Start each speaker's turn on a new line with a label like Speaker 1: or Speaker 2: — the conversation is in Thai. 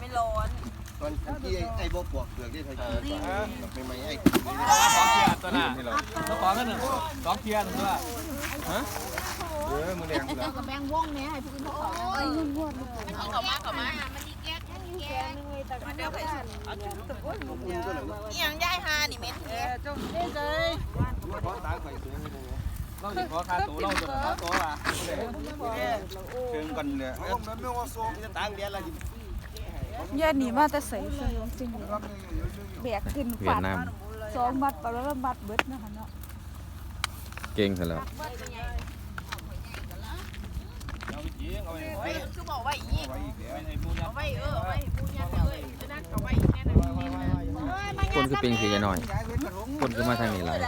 Speaker 1: ไม่ร้อน
Speaker 2: ตอนที่ไอ้โบปอกเปลือกที่ไทยกินก่ไม่ไม่ไอ้
Speaker 3: สองเทียร์ตัวน่ะแล้วขอกันหนึ่งสองเทียนตัวฮะ
Speaker 2: เออมือแดงเหรอ
Speaker 4: กับแบงว่องเนี่ยให้พี่กินเขาไอ้ยุ่งวุ่น
Speaker 1: มันเอามาเอามามาเดี๋ยวไปอีหยังย้ายหานี่เม็ดเอ้จมเด้เลย
Speaker 2: เพราะตาไข่สูงเลย
Speaker 3: เราสิขอคาตัวเราตัวค่าตัวว่ะ
Speaker 2: เชิงกันเลยเออมันไม่ว่าจะตั้งเดียละ
Speaker 4: ยาหนีมาแต่ใส่เสื้อจริงแบกขึ้น
Speaker 5: เวียดนาม
Speaker 4: สองมัดไปแล้วมัดเบิดนะคะเนาะ
Speaker 5: เก่งซะแล้ว
Speaker 3: เอาไปยิงเอ
Speaker 1: คือบอกว่าอี
Speaker 2: กแล้ว
Speaker 3: ไอ้มูยั
Speaker 1: เอาไว้เออเอาไว้ปูยันเลยจะนั่นเอาไว้แค่นั้น
Speaker 5: คนคือปิงสีจะหน่อย คนคือมาทางนี้หลาย